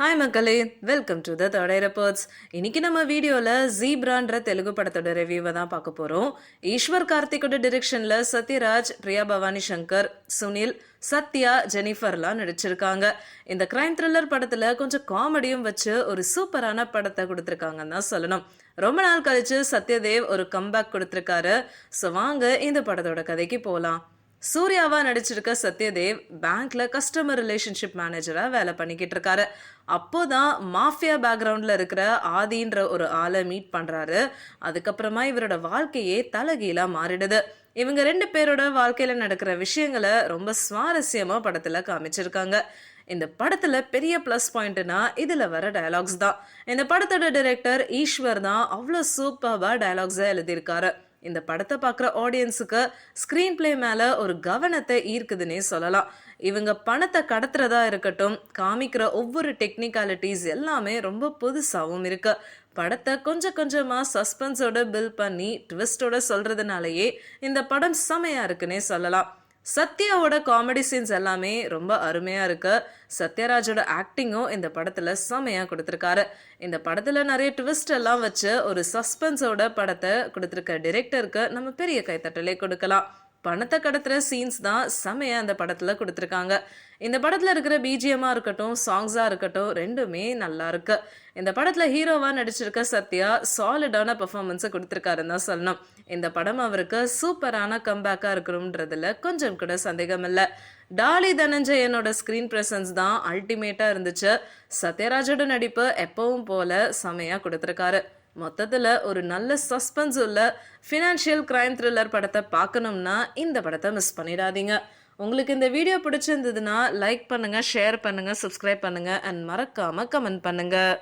Hi மக்களே. Welcome to the third reports இன்னைக்கு நம்ம வீடியோவில் ஜீப்ரான்ற தெலுங்கு படத்தோட ரிவ்யூவை தான் பார்க்க போகிறோம் ஈஸ்வர் கார்த்திகோட டிரெக்ஷனில் சத்யராஜ் பிரியா பவானி சங்கர் சுனில் சத்யா ஜெனிஃபர்லாம் நடிச்சிருக்காங்க. இந்த கிரைம் த்ரில்லர் படத்தில் கொஞ்சம் காமெடியும் வச்சு ஒரு சூப்பரான படத்தை கொடுத்துருக்காங்கன்னு தான் சொல்லணும். ரொம்ப நாள் கழிச்சு சத்யதேவ் ஒரு கம்பேக் கொடுத்துருக்காரு. ஸோ வாங்க இந்த படத்தோட கதைக்கு போகலாம் சூர்யாவா நடிச்சிருக்க சத்யதேவ் பேங்க்ல கஸ்டமர் ரிலேஷன்ஷிப் மேனேஜரா வேலை பண்ணிக்கிட்டு இருக்காரு. அப்போதான் மாஃபியா பேக்ரவுண்ட்ல இருக்கிற ஆதின்ற ஒரு ஆளை மீட் பண்றாரு. அதுக்கப்புறமா இவரோட வாழ்க்கையே தலகீழா மாறிடுது. இவங்க ரெண்டு பேரோட வாழ்க்கையில நடக்கிற விஷயங்களை ரொம்ப சுவாரஸ்யமா படத்துல காமிச்சிருக்காங்க. இந்த படத்துல பெரிய ப்ளஸ் பாயிண்ட்னா இதுல வர டயலாக்ஸ் தான். இந்த படத்தோட டைரக்டர் ஈஸ்வர் தான் அவ்வளோ சூப்பர்வா டயலாக்ஸை எழுதியிருக்காரு. இந்த படத்தை பார்க்குற ஆடியன்ஸுக்கு ஸ்க்ரீன் பிளே மேலே ஒரு கவனத்தை ஈர்க்குதுன்னே சொல்லலாம். இவங்க பணத்தை கடத்துறதா இருக்கட்டும் காமிக்கிற ஒவ்வொரு டெக்னிக்காலிட்டிஸ் எல்லாமே ரொம்ப புதுசாகவும் இருக்கு. படத்தை கொஞ்சம் கொஞ்சமாக சஸ்பென்ஸோட பில் பண்ணி ட்விஸ்டோட சொல்கிறதுனாலயே இந்த படம் செமையாக இருக்குன்னே சொல்லலாம். சத்யாவோட காமெடி சீன்ஸ் எல்லாமே ரொம்ப அருமையா இருக்கு. சத்யராஜோட ஆக்டிங்கும் இந்த படத்துல செமையா கொடுத்துருக்காரு. இந்த படத்துல நிறைய ட்விஸ்ட் எல்லாம் வச்சு ஒரு சஸ்பென்ஸோட படத்தை கொடுத்துருக்க டிரெக்டருக்கு நம்ம பெரிய கைத்தட்டலே கொடுக்கலாம். பணத்தை கடத்துகிற சீன்ஸ் தான் செமையாக அந்த படத்தில் கொடுத்துருக்காங்க. இந்த படத்தில் இருக்கிற பிஜிஎம்மாக இருக்கட்டும் சாங்ஸாக இருக்கட்டும் ரெண்டுமே நல்லா இருக்கு. இந்த படத்தில் ஹீரோவாக நடிச்சிருக்க சத்யா சாலிடான பெர்ஃபார்மன்ஸை கொடுத்துருக்காருன்னு தான் சொல்லணும். இந்த படம் அவருக்கு சூப்பரான கம்பேக்காக இருக்கணும்ன்றதுல கொஞ்சம் கூட சந்தேகம் இல்லை. டாலி தனஞ்சயனோட ஸ்க்ரீன் ப்ரெசன்ஸ் தான் அல்டிமேட்டாக இருந்துச்சு. சத்யராஜோட நடிப்பு எப்பவும் போல செமையாக கொடுத்துருக்காரு. மொத்தத்தில் ஒரு நல்ல சஸ்பென்ஸ் உள்ள ஃபினான்ஷியல் கிரைம் த்ரில்லர் படத்தை பார்க்கணும்னா இந்த படத்தை மிஸ் பண்ணிடாதீங்க. உங்களுக்கு இந்த வீடியோ பிடிச்சிருந்ததுன்னா லைக் பண்ணுங்கள் ஷேர் பண்ணுங்கள் சப்ஸ்கிரைப் பண்ணுங்கள் அண்ட் மறக்காமல் கமெண்ட் பண்ணுங்கள்